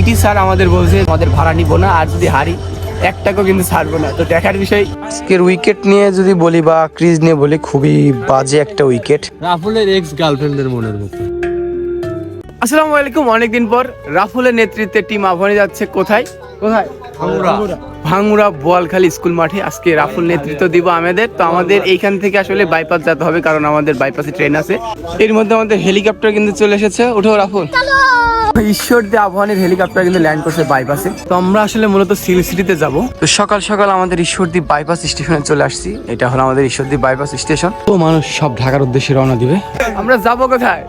TT sir আমাদের বলছে আমাদের ভাড়া নিব না আর যদি হারি এক টাকাও কিন্তু ছাড়বো না। তো দেখার বিষয় আজকের উইকেট নিয়ে যদি বলি বা ক্রিজ নিয়ে বলি খুবই বাজে একটা উইকেট রাফুলের এক্স গার্লফ্রেন্ডের মনের মতো। আসসালামু আলাইকুম অনেকদিন পর রাফুলের নেতৃত্বে টিম আহ্বানে যাচ্ছে। কোথায়? কোথায়। ভাঙ্গুড়া। বোয়ালখালী স্কুল মাঠে আজকে রাফুল নেতৃত্ব দিব আমাদের। তো আমাদের এইখান থেকে আসলে বাইপাস যেতে হবে কারণ আমাদের বাইপাসে ট্রেন আছে। এর মধ্যে আমাদের হেলিকপ্টার কিন্তু চলে এসেছে। উঠো রাফুল। ঈশ্বর দিয়ে আহ্বানের হেলিকপ্টার কিন্তু ল্যান্ড করছে বাইপাসে তো আমরা আসলে মূলত সিল সিটিতে যাব। তো সকাল সকাল আমাদের ঈশ্বরদী বাইপাস স্টেশনে চলে আসছি। এটা হলো আমাদের ঈশ্বরদী বাইপাস স্টেশন তো মানুষ সব ঢাকার উদ্দেশ্যে রওনা দিবে। আমরা যাব কোথায়?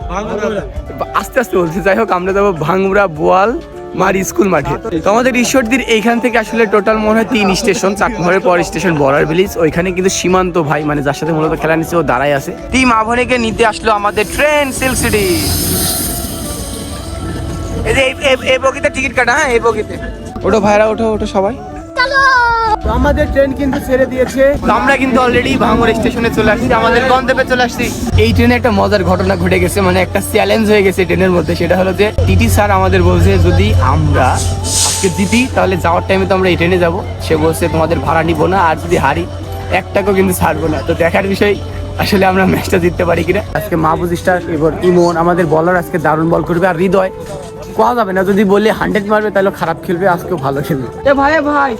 আস্তে আস্তে বলছি যাই হোক আমরা যাব ভাঙ্গুড়া বোয়াল মার স্কুল মাঠে। তো আমাদের ঈশ্বরদীর এইখান থেকে আসলে টোটাল মনে হয় তিন স্টেশন চাকমহরের পর স্টেশন বর্ডার ভিলেজ। ওইখানে কিন্তু সীমান্ত ভাই মানে যার সাথে মূলত খেলা নিচ্ছে ও দাঁড়ায় আছে। টিম আভনেকে নিতে আসলো আমাদের ট্রেন সিল্ক সিটি এই যে এই- বগিতে টিকিট কাটা হ্যাঁ এই বগিতে। ওঠো ভাইরা ওঠো ওঠো সবাই। আমাদের ট্রেন কিন্তু ছেড়ে দিয়েছে। আমরা কিন্তু অলরেডি ভাঙড় স্টেশনে চলে আসছি আমাদের গন্তব্যে চলে আসছি। এই ট্রেনে একটা মজার ঘটনা ঘটে গেছে মানে একটা চ্যালেঞ্জ হয়ে গেছে ট্রেনের মধ্যে সেটা হলো যে টিটি স্যার আমাদের বলছে যদি আমরা আজকে জিতি তাহলে যাওয়ার টাইমে তো আমরা এই ট্রেনে যাব। সে বলছে তোমাদের ভাড়া নিবো না আর যদি হারি এক টাকাও কিন্তু ছাড়বো না। তো দেখার বিষয় আসলে আমরা ম্যাচটা জিততে পারি কিনা। আজকে মাহবুজ স্টার এবার ইমন আমাদের বলার আজকে দারুণ বল করবে আর হৃদয় কোয়া যাবে না? যদি বললে হান্ড্রেড মারবে তাহলে খারাপ খেলবে আজকে ভালো খেলবে। এ ভাই ভাই।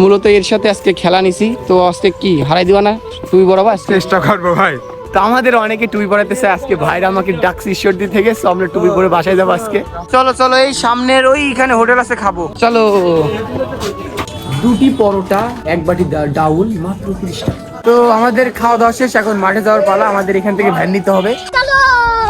মূলত এর সাথে আজকে খেলা নিছি। তো আজকে কি হারাই দিবা না? তুই বরাবর চেষ্টা করব ভাই। তো আমাদের অনেকে টুপি পরাতেছে আজকে। ভাইরা আমাকে ডাকছে ঈশ্বরদী থেকে সো আমরা টুপি পরে বাসায় যাব আজকে। চলো চলো এই সামনের ওই এখানে হোটেল আছে খাব। চলো। দুটি পরোটা এক বাটি ডাউল মাত্র তিরিশ টাকা। তো আমাদের খাওয়া দাওয়া শেষ এখন মাঠে যাওয়ার পালা। আমাদের এখান থেকে ভ্যান নিতে হবে।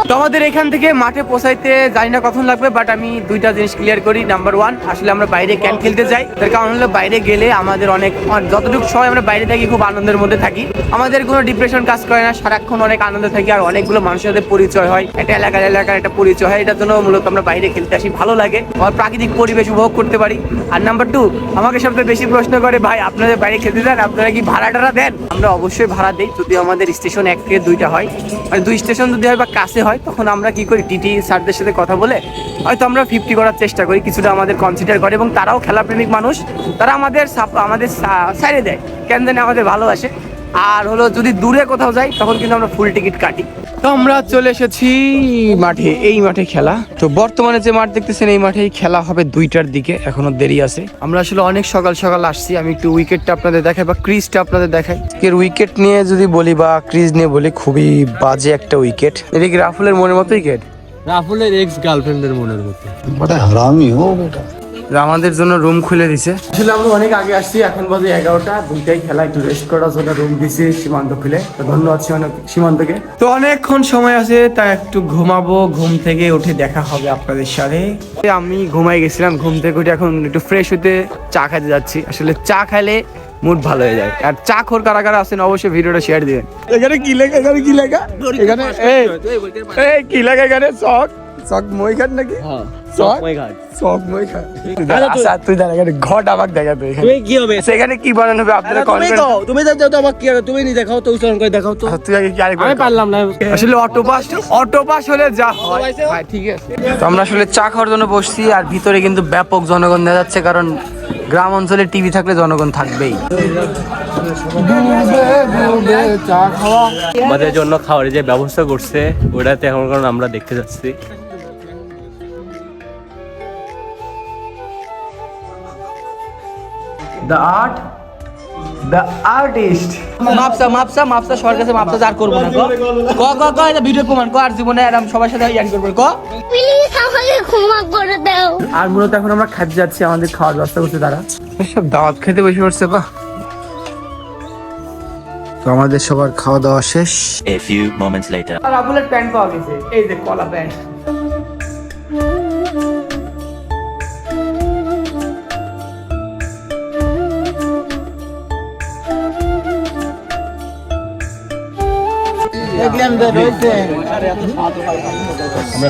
তো আমাদের এখান থেকে মাঠে পৌঁছাইতে জানি না কখন লাগবে বাট আমি দুইটা জিনিস ক্লিয়ার করি। নাম্বার ওয়ান আসলে আমরা বাইরে ক্যান খেলতে যাই। তার কারণ হলো বাইরে গেলে আমাদের অনেক যতটুকু সময় আমরা বাইরে থাকি, খুব আনন্দের মধ্যে থাকি। আমাদের কোনো ডিপ্রেশন কাজ করে না, সারাক্ষণ অনেক আনন্দে থাকি আর অনেকগুলো মানুষের সাথে পরিচয় হয়। একটা এলাকার এলাকার একটা পরিচয় হয়, এটার জন্য মূলত আমরা বাইরে খেলতে আসি, ভালো লাগে। আর প্রাকৃতিক পরিবেশ উপভোগ করতে পারি। আর নাম্বার টু আমাকে সবচেয়ে বেশি প্রশ্ন করে, ভাই আপনাদের বাইরে খেলতে যান, আপনারা কি ভাড়া টাড়া দেন? আমরা অবশ্যই ভাড়া দিই, যদি আমাদের স্টেশন এক থেকে দুইটা হয়। মানে দুই স্টেশন যদি হয় বা কাছে হয় তখন আমরা কি করি, টিটি স্যারদের সাথে কথা বলে হয়তো আমরা ফিফটি করার চেষ্টা করি, কিছুটা আমাদের কনসিডার করে এবং তারাও খেলাপ্রেমিক মানুষ, তারা আমাদের আমাদের সাইডে দেয়। কেন জানি আমাদের ভালোবাসে। আর হলো যদি দূরে কোথাও যাই তখন কিন্তু আমরা ফুল টিকিট কাটি। তো আমরা চলে এসেছি মাঠে এই মাঠে খেলা। তো বর্তমানে যে মাঠ দেখতেছেন এই মাঠেই খেলা হবে দুইটার দিকে এখনও দেরি আছে। আমরা আসলে অনেক সকাল সকাল আসছি আমি একটু উইকেটটা আপনাদের দেখাই বা ক্রিজটা আপনাদের দেখাই। এর উইকেট নিয়ে যদি বলি বা ক্রিজ নিয়ে বলি খুবই বাজে একটা উইকেট। এদিকে রাফুলের মনের মতো উইকেট? রাফুলের এক্স গার্লফ্রেন্ডের মনের মতো। হারামি ও বেটা আমাদের জন্য রুম খুলে দিছে। আসলে আমরা অনেক আগে আসছি এখন বাজে এগারোটা। দুইটাই খেলা একটু রেস্ট করার জন্য রুম দিছি সীমান্ত খুলে তো ধন্যবাদ সীমান্ত সীমান্তকে। তো অনেকক্ষণ সময় আছে তা একটু ঘুমাবো ঘুম থেকে উঠে দেখা হবে আপনাদের সাথে। আমি ঘুমাই গেছিলাম ঘুম থেকে উঠে এখন একটু ফ্রেশ হতে চা খাইতে যাচ্ছি। আসলে চা খাইলে মুড ভালো হয়ে যায়। আর চা খোর কারা কারা আছেন অবশ্যই ভিডিওটা শেয়ার দিবেন। এখানে কি লেখা এখানে কি লেখা? এখানে এই এই কি লেখা এখানে? শখ শখ মই নাকি? শখ শখ মই খান আচ্ছা তুই দাঁড়া এখানে ঘট আমাকে দেখা তুই এখানে। কি হবে? সেখানে কি বানানো হবে? আপনারা কমেন্ট তুমি তো তো আমাকে কি তুমি নি দেখাও তো উচ্চারণ করে দেখাও তো। তুই আগে কি আরেকবার আমি পারলাম না। আসলে অটো পাস অটো পাস হলে যা হয়? ভাই ঠিক আছে। তো আমরা আসলে চা খাওয়ার জন্য বসছি আর ভিতরে কিন্তু ব্যাপক জনগণ দেখা যাচ্ছে কারণ গ্রাম অঞ্চলে টিভি থাকলে জনগণ থাকবেই। আমাদের জন্য খাওয়ার যে ব্যবস্থা করছে ওটাতে এখন কারণ আমরা দেখতে যাচ্ছি। দ্য আর্ট দ্য আর্টিস্ট মাপসা মাপসা মাপসা সবার কাছে মাপসা আর করব না ক? ক ক এটা ভিডিও প্রমাণ ক? আর জীবনে সবার সাথে ইয়ান করব ক? প্লিজ আমাকে ক্ষমা করে দাও। আর মূলত এখন আমরা খাদ্য যাচ্ছি আমাদের খাওয়ার ব্যবস্থা করছে তারা। সব দাওয়াত খেতে বসে পড়ছে বা তো আমাদের সবার খাওয়া দাওয়া শেষ। A few moments later. আর আবুলের প্যান্ট পাওয়া গেছে। এই যে কলা প্যান্ট আমরা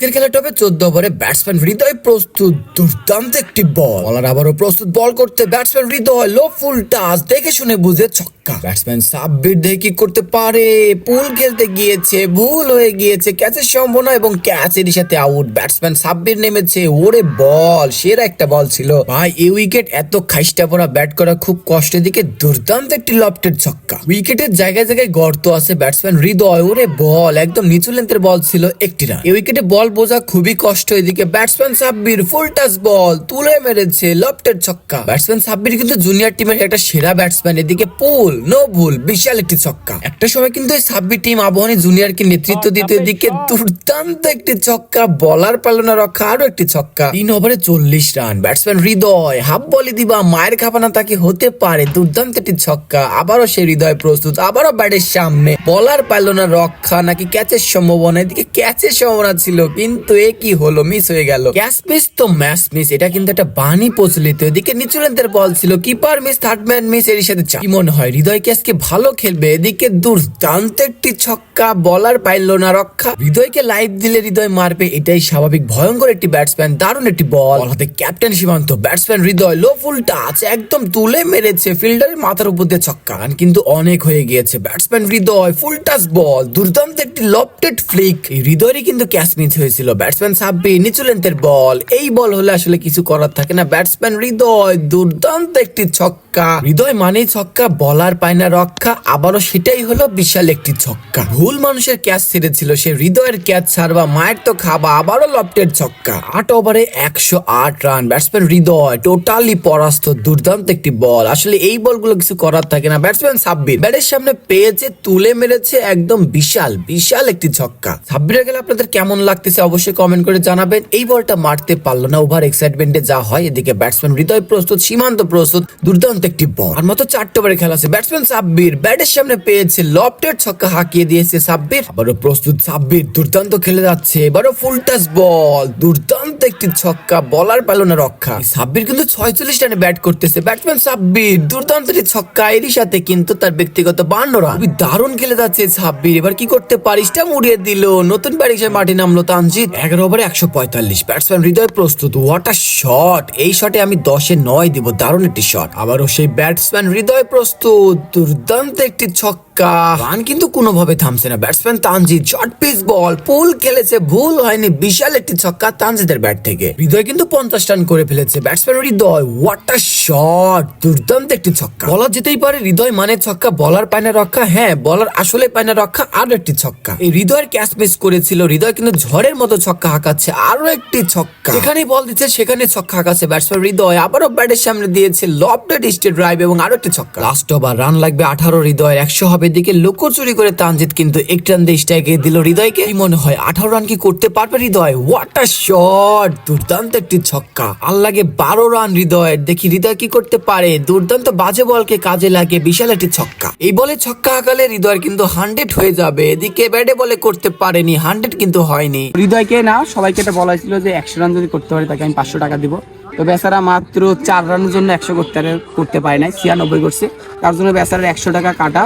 আজকের হবে চোদ্দ ওভারে ব্যাটসম্যান হৃদয় প্রস্তুত, দুর্দান্ত একটি বল বলার আবারও প্রস্তুত বল করতে ব্যাটসম্যান হৃদয় লো ফুল টাচ দেখে শুনে বুঝে ছক্কা। ব্যাটসম্যান সাব্বির দেখে কি করতে পারে পুল খেলতে গিয়েছে, ভুল হয়ে গিয়েছে ক্যাচের সম্ভাবনা এবং ক্যাচেরই সাথে আউট ব্যাটসম্যান সাব্বির নেমেছে, ওরে বল সেরা একটা বল ছিল। ভাই, এই উইকেট এত খাইস্টা পড়া ব্যাট করা খুব কষ্টের দিকে, দুর্দান্ত একটি লফটের ছক্কা। উইকেটের জায়গায় জায়গায় গর্ত আছে ব্যাটসম্যান হৃদয়, ওরে বল একদম নিচু লেন্থের বল ছিল একটি রান এই উইকেটে বল বোঝা খুবই কষ্ট। এদিকে batsman Sabbir full toss ball তুলে মেরেছে লফটের ছক্কা। ব্যাটসম্যান সাব্বির কিন্তু জুনিয়র টিমের একটা সেরা ব্যাটসম্যান এদিকে পুল নো ভুল বিশাল একটি ছক্কা। একটা সময় কিন্তু এই সাব্বির টিম আবহানী জুনিয়রকে নেতৃত্ব দিত। এদিকে দুর্দান্ত একটি ছক্কা বলার পালনা রক্ষা আরও একটি ছক্কা। তিন ওভারে চল্লিশ রান ব্যাটসম্যান হৃদয় হাফ বলে দিবা মায়ের খাপানা তাকে হতে পারে দুর্দান্ত একটি ছক্কা। আবারও সে হৃদয় প্রস্তুত আবারও ব্যাটের সামনে। বলার পারল না রক্ষা নাকি ক্যাচের সম্ভাবনা? এদিকে ক্যাচের সম্ভাবনা ছিল কিন্তু এ কি হলো? মিস হয়ে গেল। ক্যাচ মিস তো ম্যাচ মিস এটা কিন্তু একটা বাণী প্রচলিত। এদিকে নিচু লেন্থের বল ছিল keeper miss third man miss এর সাথে কি মনে হয়, হৃদয় ক্যাচকে ভালো খেলবে? এদিকে দুর্দান্ত একটি ছক্কা বলার পাইল না রক্ষা। হৃদয়কে লাইভ দিলে হৃদয় মারবে, এটাই স্বাভাবিক। ভয়ঙ্কর একটি ব্যাটসম্যান দারুণ একটি বল হাতে ক্যাপ্টেন সীমান্ত ব্যাটসম্যান হৃদয় লো ফুল টাচ একদম তুলে মেরেছে ফিল্ডারের মাথার উপর দিয়ে ছক্কা। কিন্তু অনেক হয়ে গিয়েছে ব্যাটসম্যান হৃদয় ফুল টাচ বল দুর্দান্ত একটি লফটেড ফ্লিক হৃদয়েরই কিন্তু ক্যাচ মিস হয়েছিল। ব্যাটসম্যান সাব্বি নিচু লেন্থের বল এই বল হলে আসলে কিছু করার থাকে না। ব্যাটসম্যান হৃদয়, দুর্দান্ত একটি ছক্কা। হৃদয় মানেই ছক্কা বলার পায় না রক্ষা। আবারও সেটাই হলো বিশাল একটি ছক্কা। ভুল মানুষের ক্যাচ ছেড়েছিল, সে হৃদয়ের ক্যাচ ছাড়বা, মায়ের তো খাবা, আবারও লফটের ছক্কা। আট ওভারে একশো আট রান ব্যাটসম্যান হৃদয় টোটালি পরাস্ত, দুর্দান্ত একটি বল আসলে এই বলগুলো কিছু করার থাকে না। ব্যাটসম্যান সাব্বির ব্যাটের সামনে পেয়েছে, তুলে মেরেছে, একদম বিশাল বিশাল একটি ছক্কা। সাব্বিরের গেলে আপনাদের কেমন লাগতেছে অবশ্যই কমেন্ট করে জানাবেন। এই বলটা মারতে পারল না। ওভার এক্সাইটমেন্টে যা হয়, এদিকে ব্যাটসম্যান হৃদয় প্রস্তুত, সীমান্ত প্রস্তুত, দুর্দান্ত একটি বল আর মতো চারটে ওভারে খেলা আছে। ব্যাটসম্যান সাব্বির ব্যাটের সামনে পেয়েছে লফটের ছক্কা হাঁকিয়ে দিয়েছে সাব্বির। আবারও প্রস্তুত সাব্বির, দুর্দান্ত খেলে যাচ্ছে। এবারও ফুল টাচ বল দুর্দান্ত একটি ছক্কা বলার পেল না রক্ষা। সাব্বির কিন্তু ছয়চল্লিশ রানে ব্যাট করতেছে। ব্যাটসম্যান সাব্বির, দুর্দান্ত একটি ছক্কা, এরই সাথে কিন্তু তার ব্যক্তিগত বান্ন রান। দারুণ খেলে যাচ্ছে সাব্বির। এবার কি করতে পারিস? টা মুড়িয়ে দিল। নতুন ব্যাটিং মাঠে নামলো তানজিৎ এগারো ওভারে একশো পঁয়তাল্লিশ ব্যাটসম্যান হৃদয় প্রস্তুত হোয়াট আ শট এই শটে আমি দশে নয় দিব, দারুণ একটি শট আবারও সেই ব্যাটসম্যান হৃদয় প্রস্তুত, দুর্দান্ত একটি ছক্কা। রান কিন্তু কোনোভাবে থামছে না। Batsman Tanzid short ball pull খেলেছে, ভুল হয়নি, বিশাল একটি ছক্কা তানজিদের ব্যাট থেকে। হৃদয় কিন্তু পঞ্চাশ রান করে ফেলেছে। Batsman Hridoy what a shot দুর্দান্ত একটি ছক্কা। বলা যেতেই পারে, হৃদয় মানে ছক্কা, বলার পায়না রক্ষা হ্যাঁ বলার আসলে পায়না রক্ষা আরও একটি ছক্কা। এই হৃদয়ের ক্যাচ মিস করেছিল, হৃদয় কিন্তু ঝড়ের মতো ছক্কা হাঁকাচ্ছে আরও একটি ছক্কা। যেখানে বল দিচ্ছে সেখানে ছক্কা হাঁকাচ্ছে ব্যাটসম্যান হৃদয়। আবারও ব্যাটের সামনে দিয়েছে লফটেড স্টেট ড্রাইভ এবং আরও একটি ছক্কা। লাস্ট ওভার রান লাগবে আঠারো হৃদয়ের একশো হবে দিকে। লুকোচুরি করে তানজিৎ কিন্তু এক রান দিয়ে স্ট্রাইকে দিল হৃদয়কে। মনে হয় আঠারো রান কি করতে পারবে হৃদয়? হোয়াট আ শট দুর্দান্ত একটি ছক্কা। আর লাগে বারো রান হৃদয়ের দেখি হৃদয় কি করতে পারে। দুর্দান্ত বাজে বলকে কাজে লাগে বিশাল একটি ছক্কা। এই বলে ছক্কা আকালে হৃদয় কিন্তু হান্ড্রেড হয়ে যাবে। এদিকে ব্যাটে বলে করতে পারেনি হান্ড্রেড কিন্তু হয়নি। হৃদয়কে না সবাইকে এটা বলা হয়েছিল যে একশো রান যদি করতে পারে তাকে আমি পাঁচশো টাকা দিব। তো বেচারা মাত্র চার রানের জন্য একশো করতে করতে পারে নাই ছিয়ানব্বই করছে। তার জন্য বেচারার একশো টাকা কাটা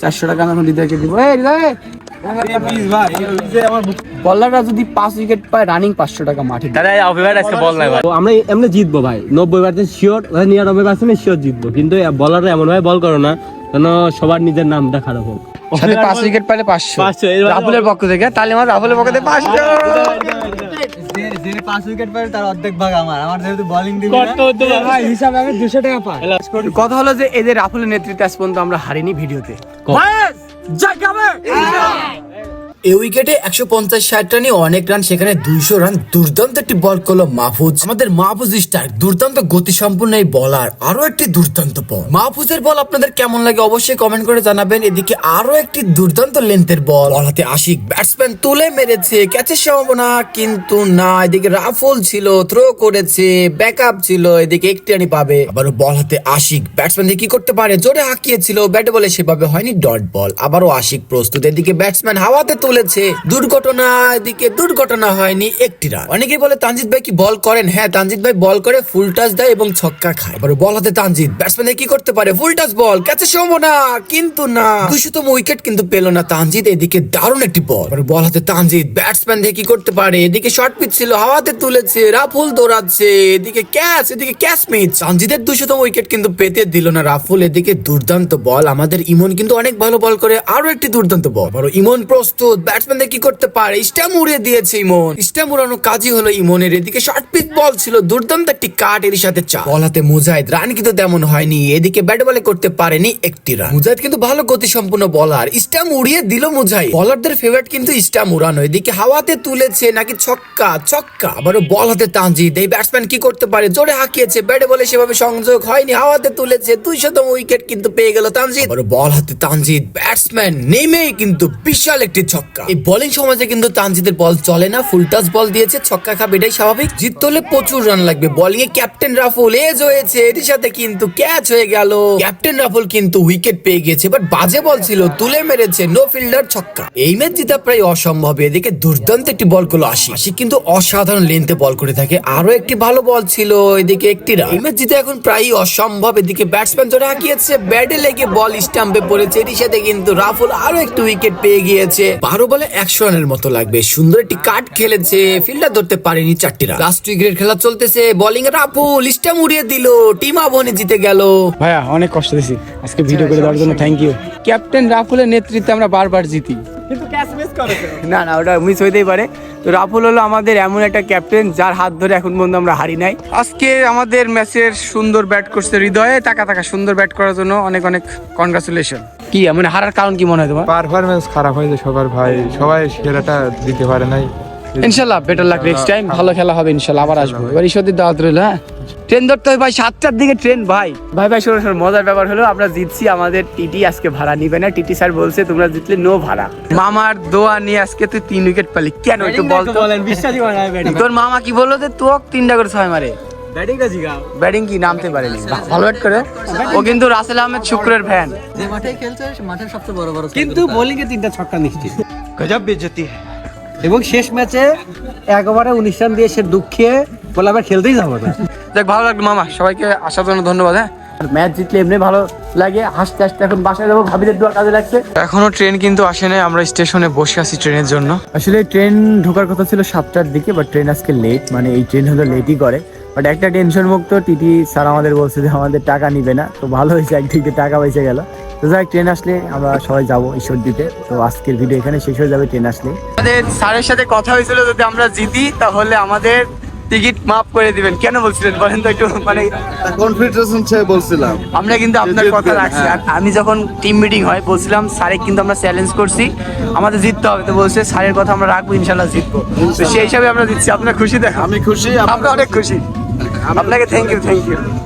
চারশো টাকা আমি এখন হৃদয়কে দিব। এই হৃদয়! বলাররা যদি পাঁচ উইকেট পায় রানিং পাঁচশো টাকা মাঠে দিবে। দাদা অভিভাবক আজকে বল তো আমরা এমনি জিতবো ভাই। নব্বই পার্সেন্ট শিওর নিরানব্বই পার্সেন্ট শিওর জিতবো। কিন্তু বলাররা এমন ভাবে বল করো না যেন সবার নিজের নামটা খারাপ হোক। সাথে পাঁচ উইকেট পাইলে পাঁচশো। পাঁচশো, রাহুলের পক্ষ থেকে তাহলে আমার রাহুলের পক্ষ থেকে পাঁচশো। যিনি পাঁচ উইকেট পারে তার অর্ধেক ভাগ আমার। আমার যেহেতু বোলিং দিবি হিসাবে আমি দুশো টাকা পাই কথা হলো যে এদের রাহুলের নেতৃত্বে আজ পর্যন্ত আমরা হারিনি ভিডিওতে। এই উইকেটে একশো পঞ্চাশ ষাট রানে অনেক রান, সেখানে দুইশো রান দুর্দান্ত একটি বল করল মাহফুজ। আমাদের মাহফুজ স্টার দুর্দান্ত গতি সম্পূর্ণ এই বলার আরও একটি দুর্দান্ত বল মাহফুজের বল আপনাদের কেমন লাগে অবশ্যই কমেন্ট করে জানাবেন। এদিকে আরও একটি দুর্দান্ত লেন্থের বল বল হাতে আশিক ব্যাটসম্যান তুলে মেরেছে ক্যাচের সম্ভাবনা কিন্তু না এদিকে রাফুল ছিল থ্রো করেছে ব্যাকআপ ছিল, এদিকে একটি রানি পাবে। আবারও বল হাতে আশিক ব্যাটসম্যান কি করতে পারে? জোরে হাঁকিয়েছিল ব্যাট বলে সেভাবে হয়নি ডট বল আবারও আশিক প্রস্তুত, এদিকে ব্যাটসম্যান হাওয়াতে তুলেছে দুর্ঘটনা এদিকে দুর্ঘটনা হয়নি একটি রান। অনেকে বলে, তানজিদ ভাই কি বল করেন? হ্যাঁ তানজিদ ভাই বল করে, ফুল টাচ দেয় এবং ছক্কা খায়। এবার বল হাতে তানজিদ। ব্যাটসম্যান কি করতে পারে? ফুল টাচ বল, ক্যাচে সম্ভাবনা কিন্তু না। দুশোতম উইকেট কিন্তু পেল না তানজিদ, এদিকে দারুণ একটি বল। এবার বল হাতে তানজিদ। ব্যাটসম্যান দিয়ে কি করতে পারে? এদিকে শর্ট পিচ ছিল, হাওয়াতে তুলেছে, রাফুল দৌড়াচ্ছে, এদিকে ক্যাচ এদিকে ক্যাচ মিস। তানজিদের দুশোতম উইকেট কিন্তু পেতে দিল না রাফুল, এদিকে দুর্দান্ত বল। আমাদের ইমন কিন্তু অনেক ভালো বল করে আরও একটি দুর্দান্ত বল। ইমন প্রস্তুত ব্যাটসম্যান কি করতে পারে? স্টাম্প উড়িয়ে দিয়েছে ইমন। স্টাম্প উড়ানো কাজই হলো ইমনের। এদিকে শর্ট পিচ বল ছিল, দুর্দান্ত একটি কাট এর সাথে চা বল হাতে মুজাহিদ রান কিন্তু তেমন হয়নি। এদিকে ব্যাট বলে করতে পারেনি একটি রান মুজাহিদ কিন্তু ভালো গতি সম্পূর্ণ বলার স্টাম্প উড়িয়ে দিল মুজাহিদ। বলারদের ফেভারিট কিন্তু স্টাম্প উড়ানো। এদিকে হাওয়াতে তুলেছে নাকি ছক্কা? ছক্কা। আবারও বল হাতে তানজিদ। এই ব্যাটসম্যান কি করতে পারে? জোরে হাঁকিয়েছে। ব্যাটে বলে সেভাবে সংযোগ হয়নি। হাওয়াতে তুলেছে। দুইশতম উইকেট কিন্তু পেয়ে গেল তানজিদ। বল হাতে তানজিদ। ব্যাটসম্যান নেমেই কিন্তু বিশাল একটি ছক্কা। এই বোলিং সমাজে কিন্তু তানজিদের বল চলে না ফুল টাচ বল দিয়েছে, ছক্কা খাবে এটাই স্বাভাবিক। জিততে হলে প্রচুর রান লাগবে। বোলিং এ ক্যাপ্টেন রাফুল এজ হয়েছে এটির সাথে কিন্তু ক্যাচ হয়ে গেল। ক্যাপ্টেন রাফুল কিন্তু উইকেট পেয়ে গিয়েছে বাট বাজে বল ছিল, তুলে মেরেছে নো ফিল্ডার ছক্কা। এই ম্যাচ জিতা প্রায় অসম্ভব, এদিকে দুর্দান্ত একটি বলগুলো আসি আসি কিন্তু অসাধারণ লেন্থে বল করে থাকে আরও একটি ভালো বল ছিল, এদিকে একটি রান এই ম্যাচ জিতে এখন প্রায় অসম্ভব, এদিকে ব্যাটসম্যান জোরে হাঁকিয়েছে ব্যাটে লেগে বল স্টাম্পে পড়েছে এটির সাথে কিন্তু রাফুল আরও একটু উইকেট পেয়ে গিয়েছে। বারো বলে একশো রানের মতো লাগবে। সুন্দর একটি কাট খেলেছে ফিল্ডার ধরতে পারেনি চারটি রান লাস্ট উইকেট খেলা চলতেছে বোলিং রাফুল স্টাম্প উড়িয়ে দিল টিম আবনে জিতে গেল। ভাইয়া অনেক কষ্ট দিছি। আজকে ভিডিও করে দেওয়ার জন্য থ্যাংক ইউ ক্যাপ্টেন রাফুলের নেতৃত্বে আমরা বারবার জিতি। না না ওটা মিস হইতেই পারে। তো রাফুল হলো আমাদের এমন একটা ক্যাপ্টেন যার হাত ধরে এখন পর্যন্ত আমরা হারি নাই। আজকে আমাদের ম্যাচের সুন্দর ব্যাট করছে হৃদয়ে টাকা টাকা সুন্দর ব্যাট করার জন্য অনেক অনেক কনগ্রাচুলেশন কি মানে হারার কারণ কি মনে হয় তোমার? পারফরমেন্স খারাপ হয়েছে সবার ভাই সবাই সেরাটা দিতে পারে নাই। ইনশাল্লাহ বেটার লাক নেক্সট টাইম ভালো খেলা হবে ইনশাল্লাহ আবার আসব। এবার ঈশ্বরদের দাওয়াত রইল হ্যাঁ? ট্রেন ধরতে হবে ভাই সাতটার দিকে ট্রেন ভাই। ভাই ভাই শোনো শোনো মজার ব্যাপার হলো আমরা জিতছি আমাদের টিটি আজকে ভাড়া নিবে না। টিটি স্যার বলছে তোমরা জিতলে নো ভাড়া। মামার দোয়া নিয়ে আজকে তুই তিন উইকেট পালি। কেন একটু বল তো বলেন বিশ্বাসই হয় না তোর মামা কি বলল যে তোক তিনটা করে ছয় মারে। ব্যাটিংটা জিগাও। ব্যাটিং কি নামতে পারেনি? বাহ, ভালো ব্যাট করে। ও কিন্তু রাসেল আহমেদ শুক্রের ফ্যান কিন্তু বোলিং এ তিনটা ছক্কা নিশ্চিত। গজব বেজতি এবং শেষ ম্যাচে এক ওভারে উনিশ রান দিয়ে সে দুঃখে বলে আবার খেলতেই যাব না। দেখ ভালো লাগল মামা। সবাইকে আসার জন্য ধন্যবাদ হ্যাঁ? ম্যাচ জিতলে এমনি ভালো লাগে। হাসতে হাসতে এখন বাসায় যাব। ভাবিদের দোয়া কাজে লাগছে। এখনও ট্রেন কিন্তু আসে নাই। আমরা স্টেশনে বসে আছি ট্রেনের জন্য। আসলে ট্রেন ঢোকার কথা ছিল সাতটার দিকে বাট ট্রেন আজকে লেট মানে এই ট্রেন হলো লেটই করে। বাট একটা টেনশন মুক্ত টিটি স্যার আমাদের বলছে যে আমাদের টাকা নিবে না। তো ভালো হয়েছে একদিকে টাকা পয়সা গেল। তো যাই ট্রেন আসলে আমরা সবাই যাব ঈশ্বর দিতে তো আজকের ভিডিও এখানে শেষ হয়ে যাবে ট্রেন আসলে। আমাদের স্যারের সাথে কথা হয়েছিল যদি আমরা জিতি তাহলে আমাদের টিকিট মাফ করে দিবেন। কেন বলছিলেন? বলেন তো একটু মানে কনফিডেন্স বলছিলাম। আমরা কিন্তু আপনার কথা রাখছি। আমি যখন টিম মিটিং হয় বলছিলাম স্যারে কিন্তু আমরা চ্যালেঞ্জ করছি। আমাদের জিততে হবে। তো বলছে স্যারের কথা আমরা রাখব ইনশাল্লাহ জিতবো। তো সেই হিসাবে আমরা জিতছি আপনার খুশি দেখ আমি খুশি আমরা অনেক খুশি। আপনাকে থ্যাংক ইউ থ্যাংক ইউ